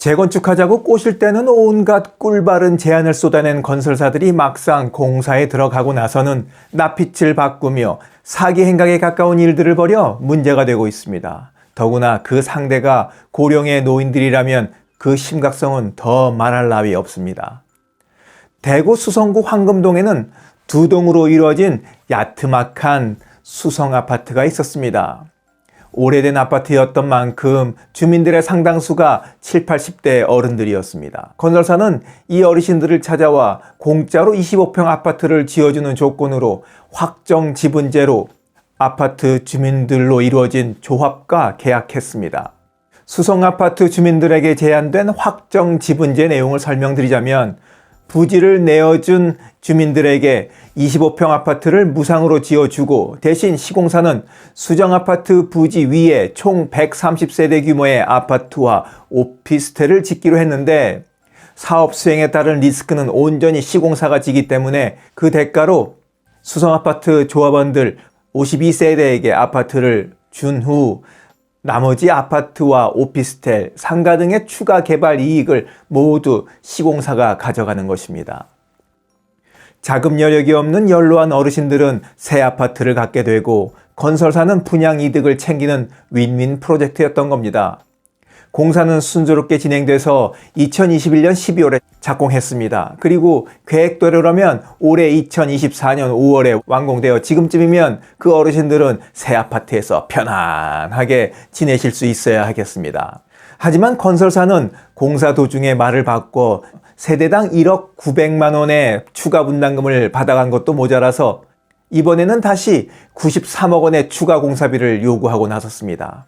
재건축하자고 꼬실 때는 온갖 꿀바른 제안을 쏟아낸 건설사들이 막상 공사에 들어가고 나서는 납빛을 바꾸며 사기 행각에 가까운 일들을 벌여 문제가 되고 있습니다. 더구나 그 상대가 고령의 노인들이라면 그 심각성은 더 말할 나위 없습니다. 대구 수성구 황금동에는 두 동으로 이루어진 야트막한 수성 아파트가 있었습니다. 오래된 아파트였던 만큼 주민들의 상당수가 7, 80대 어른들이었습니다. 건설사는 이 어르신들을 찾아와 공짜로 25평 아파트를 지어주는 조건으로 확정 지분제로 아파트 주민들로 이루어진 조합과 계약했습니다. 수성 아파트 주민들에게 제안된 확정 지분제 내용을 설명드리자면 부지를 내어준 주민들에게 25평 아파트를 무상으로 지어주고 대신 시공사는 수정 아파트 부지 위에 총 130세대 규모의 아파트와 오피스텔을 짓기로 했는데 사업 수행에 따른 리스크는 온전히 시공사가 지기 때문에 그 대가로 수성 아파트 조합원들 52세대에게 아파트를 준 후 나머지 아파트와 오피스텔, 상가 등의 추가 개발 이익을 모두 시공사가 가져가는 것입니다. 자금 여력이 없는 연로한 어르신들은 새 아파트를 갖게 되고 건설사는 분양 이득을 챙기는 윈윈 프로젝트였던 겁니다. 공사는 순조롭게 진행돼서 2021년 12월에 착공했습니다. 그리고 계획대로라면 올해 2024년 5월에 완공되어 지금쯤이면 그 어르신들은 새 아파트에서 편안하게 지내실 수 있어야 하겠습니다. 하지만 건설사는 공사 도중에 말을 바꿔 세대당 1억 900만 원의 추가 분담금을 받아간 것도 모자라서 이번에는 다시 93억 원의 추가 공사비를 요구하고 나섰습니다.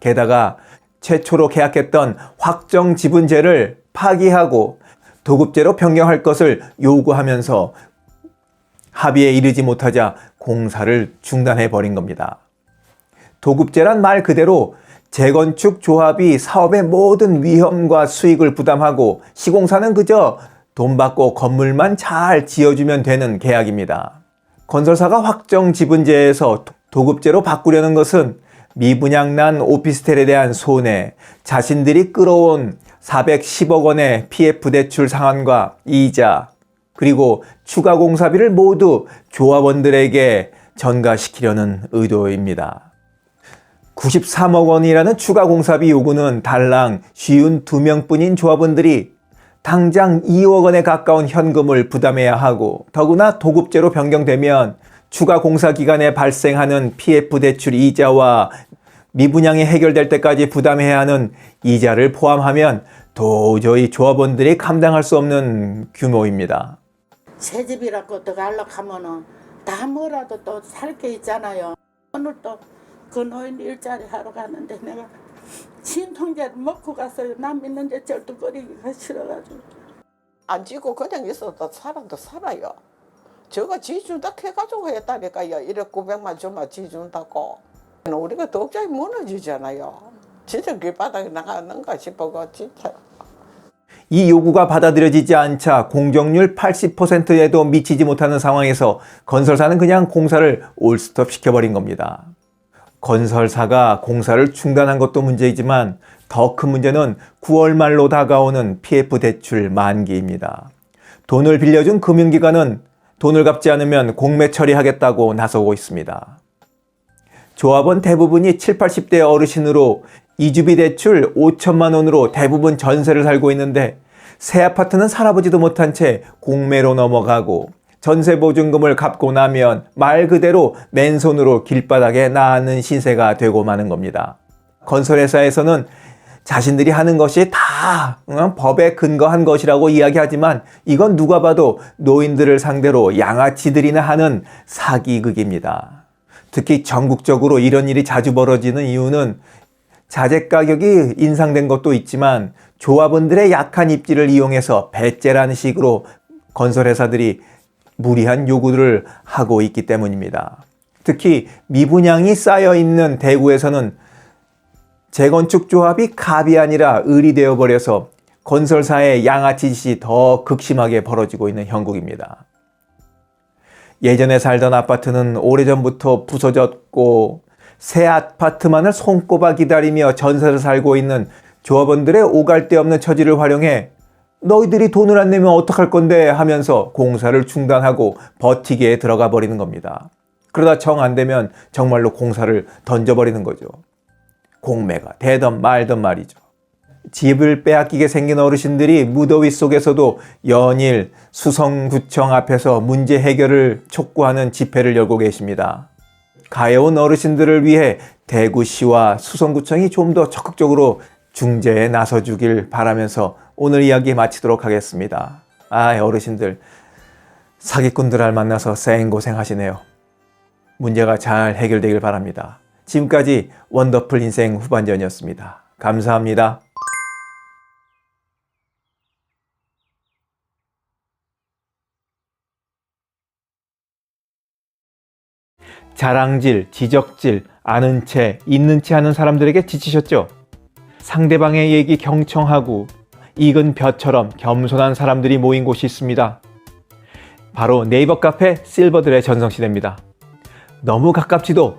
게다가 최초로 계약했던 확정 지분제를 파기하고 도급제로 변경할 것을 요구하면서 합의에 이르지 못하자 공사를 중단해 버린 겁니다. 도급제란 말 그대로 재건축 조합이 사업의 모든 위험과 수익을 부담하고 시공사는 그저 돈 받고 건물만 잘 지어주면 되는 계약입니다. 건설사가 확정 지분제에서 도급제로 바꾸려는 것은 미분양난 오피스텔에 대한 손해, 자신들이 끌어온 410억 원의 PF 대출 상환과 이자, 그리고 추가 공사비를 모두 조합원들에게 전가시키려는 의도입니다. 93억 원이라는 추가 공사비 요구는 달랑 쉬운 두 명뿐인 조합원들이 당장 2억 원에 가까운 현금을 부담해야 하고 더구나 도급제로 변경되면 추가 공사 기간에 발생하는 PF 대출 이자와 미분양이 해결될 때까지 부담해야 하는 이자를 포함하면 도저히 조합원들이 감당할 수 없는 규모입니다. 새 집이라고 들어가려고 하면은 다 뭐라도 또 살 게 있잖아요. 오늘 또 그 노인 일자리 하러 가는데 내가 진통제를 먹고 갔어요. 남 있는데 절뚝거리기가 싫어가지고. 안 지고 그냥 있어도 사람도 살아요. 저거 지준다 해가지고 했다니까요. 1억 900만 주면 지준다고. 우리가 독자이 무너지잖아요. 진짜 길바닥에 나가는가 싶어가 진짜. 이 요구가 받아들여지지 않자 공정률 80%에도 미치지 못하는 상황에서 건설사는 그냥 공사를 올스톱 시켜버린 겁니다. 건설사가 공사를 중단한 것도 문제이지만 더 큰 문제는 9월 말로 다가오는 PF 대출 만기입니다. 돈을 빌려준 금융기관은 돈을 갚지 않으면 공매 처리하겠다고 나서고 있습니다. 조합원 대부분이 7, 80대 어르신으로 이주비 대출 5천만 원으로 대부분 전세를 살고 있는데 새 아파트는 살아보지도 못한 채 공매로 넘어가고 전세 보증금을 갚고 나면 말 그대로 맨손으로 길바닥에 나앉는 신세가 되고 마는 겁니다. 건설회사에서는 자신들이 하는 것이 다 응, 법에 근거한 것이라고 이야기하지만 이건 누가 봐도 노인들을 상대로 양아치들이나 하는 사기극입니다. 특히 전국적으로 이런 일이 자주 벌어지는 이유는 자재 가격이 인상된 것도 있지만 조합원들의 약한 입지를 이용해서 배째라는 식으로 건설회사들이 무리한 요구들을 하고 있기 때문입니다. 특히 미분양이 쌓여 있는 대구에서는 재건축 조합이 갑이 아니라 을이 되어 버려서 건설사의 양아치 짓이 더 극심하게 벌어지고 있는 형국입니다. 예전에 살던 아파트는 오래전부터 부서졌고 새 아파트만을 손꼽아 기다리며 전세를 살고 있는 조합원들의 오갈 데 없는 처지를 활용해 너희들이 돈을 안 내면 어떡할 건데 하면서 공사를 중단하고 버티기에 들어가 버리는 겁니다. 그러다 정 안 되면 정말로 공사를 던져버리는 거죠. 공매가 되던 말던 말이죠. 집을 빼앗기게 생긴 어르신들이 무더위 속에서도 연일 수성구청 앞에서 문제 해결을 촉구하는 집회를 열고 계십니다. 가여운 어르신들을 위해 대구시와 수성구청이 좀 더 적극적으로 중재에 나서주길 바라면서 오늘 이야기 마치도록 하겠습니다. 아, 어르신들. 사기꾼들을 만나서 생고생 하시네요. 문제가 잘 해결되길 바랍니다. 지금까지 원더풀 인생 후반전이었습니다. 감사합니다. 자랑질, 지적질, 아는 채, 있는 채 하는 사람들에게 지치셨죠? 상대방의 얘기 경청하고 익은 벼처럼 겸손한 사람들이 모인 곳이 있습니다. 바로 네이버 카페 실버들의 전성시대입니다. 너무 가깝지도